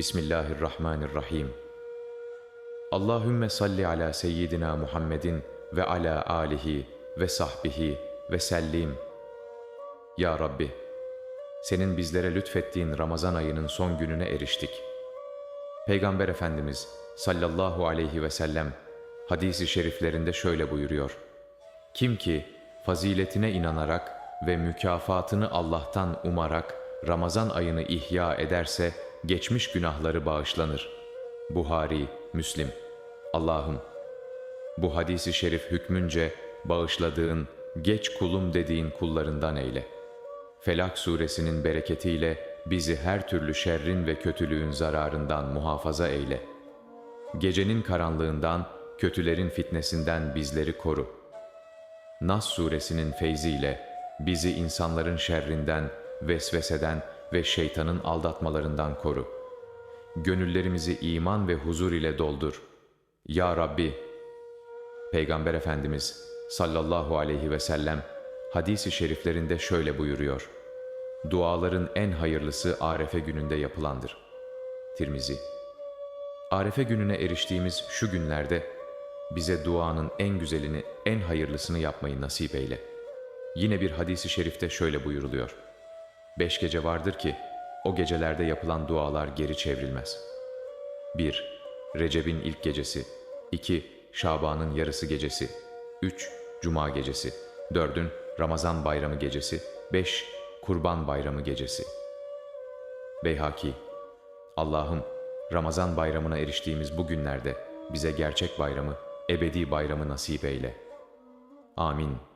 Bismillahirrahmanirrahim. Allahümme salli ala seyyidina Muhammedin ve ala alihi ve sahbihi ve sellim. Ya Rabbi, senin bizlere lütfettiğin Ramazan ayının son gününe eriştik. Peygamber Efendimiz sallallahu aleyhi ve sellem hadisi şeriflerinde şöyle buyuruyor. Kim ki faziletine inanarak ve mükafatını Allah'tan umarak Ramazan ayını ihya ederse geçmiş günahları bağışlanır. Buhari, Müslim. Allah'ım bu hadisi şerif hükmünce bağışladığın, geç kulum dediğin kullarından eyle. Felak suresinin bereketiyle bizi her türlü şerrin ve kötülüğün zararından muhafaza eyle. Gecenin karanlığından, kötülerin fitnesinden bizleri koru. Nas suresinin feyziyle bizi insanların şerrinden, vesveseden ve şeytanın aldatmalarından koru. Gönüllerimizi iman ve huzur ile doldur. Ya Rabbi, Peygamber Efendimiz sallallahu aleyhi ve sellem hadisi şeriflerinde şöyle buyuruyor. Duaların en hayırlısı Arefe gününde yapılandır. Tirmizi Arefe gününe eriştiğimiz şu günlerde bize duanın en güzelini, en hayırlısını yapmayı nasip eyle. Yine bir hadisi şerifte şöyle buyuruluyor. Beş gece vardır ki o gecelerde yapılan dualar geri çevrilmez. 1. Recep'in ilk gecesi 2. Şaban'ın yarısı gecesi 3. Cuma gecesi 4. Ramazan bayramı gecesi 5. Kurban bayramı gecesi Beyhaki Allah'ım Ramazan bayramına eriştiğimiz bu günlerde bize gerçek bayramı, ebedi bayramı nasip eyle. Amin.